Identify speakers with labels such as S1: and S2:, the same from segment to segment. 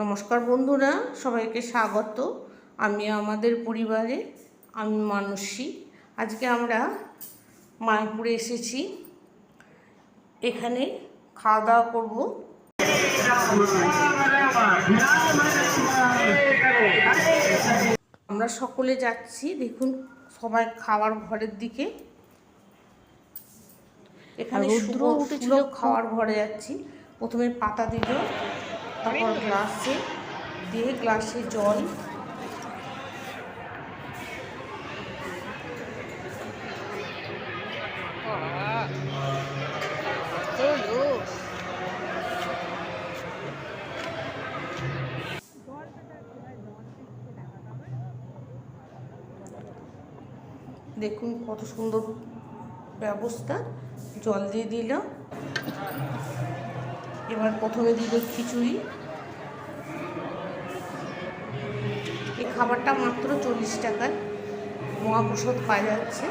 S1: নমস্কার বন্ধুরা সবাইকে স্বাগত। আমি আমাদের পরিবারে আমি মানসী। আজকে আমরা মায়াপুরে এসেছি। এখানে খাওয়া দাওয়া করব। আমরা সকলে যাচ্ছি দেখুন সবাই খাওয়ার ঘরের দিকে। এখানে রুদ্র উঠেছিল খাওয়ার ঘরে যাচ্ছি। প্রথমে পাতা দিল। তারপর গ্লাসে দিয়ে গ্লাসে জল। দেখুন কত সুন্দর ব্যবস্থা। জল দিয়ে দিল এবার প্রথমে দিল খিচুড়ি। খাবারটা মাত্র চল্লিশ টাকায়। মহাপ্রসাদ পাওয়া যাচ্ছে।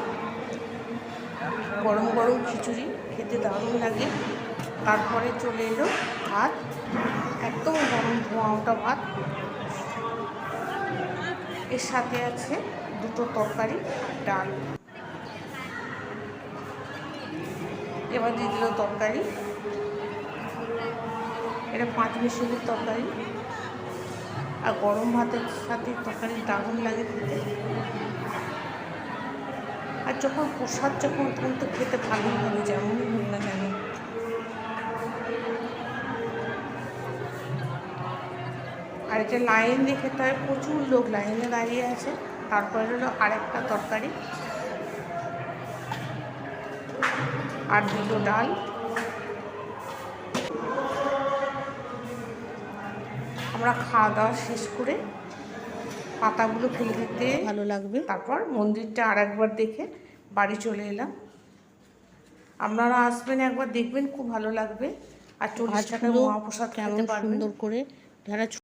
S1: গরম গরম খিচুড়ি, খেতে দারুণ লাগে। তারপরে চলে এলো ভাত। একদম গরম ধোঁয়া ওটা ভাত। এর সাথে আছে দুটো তরকারি, ডাল। এবার দিয়ে দিল তরকারি। এটা পাঁচ মিশালির তরকারি। আর গরম ভাতের সাথে তরকারি দারুণ লাগে খেতে। আর যখন প্রসাদ যখন তখন তো খেতে ভালোই লাগে, যেমনই হোক না কেন। আর এটা লাইন দিয়ে খেতে হয় প্রচুর লোক লাইনে দাঁড়িয়ে আছে, তারপরে হলো আরেকটা তরকারি। আর দুটো ডাল। আমরা খাওয়া দাওয়া শেষ করে পাতাগুলো ফেলে দিতে
S2: ভালো লাগবে।
S1: তারপর মন্দিরটা আর একবার দেখে বাড়ি চলে এলাম। আপনারা আসবেন একবার দেখবেন খুব ভালো লাগবে। আর চল্লিশ
S2: টাকা
S1: মহাপ্রসাদ
S2: কেমন
S1: খেতে পারবেন।
S2: সুন্দর করে যারা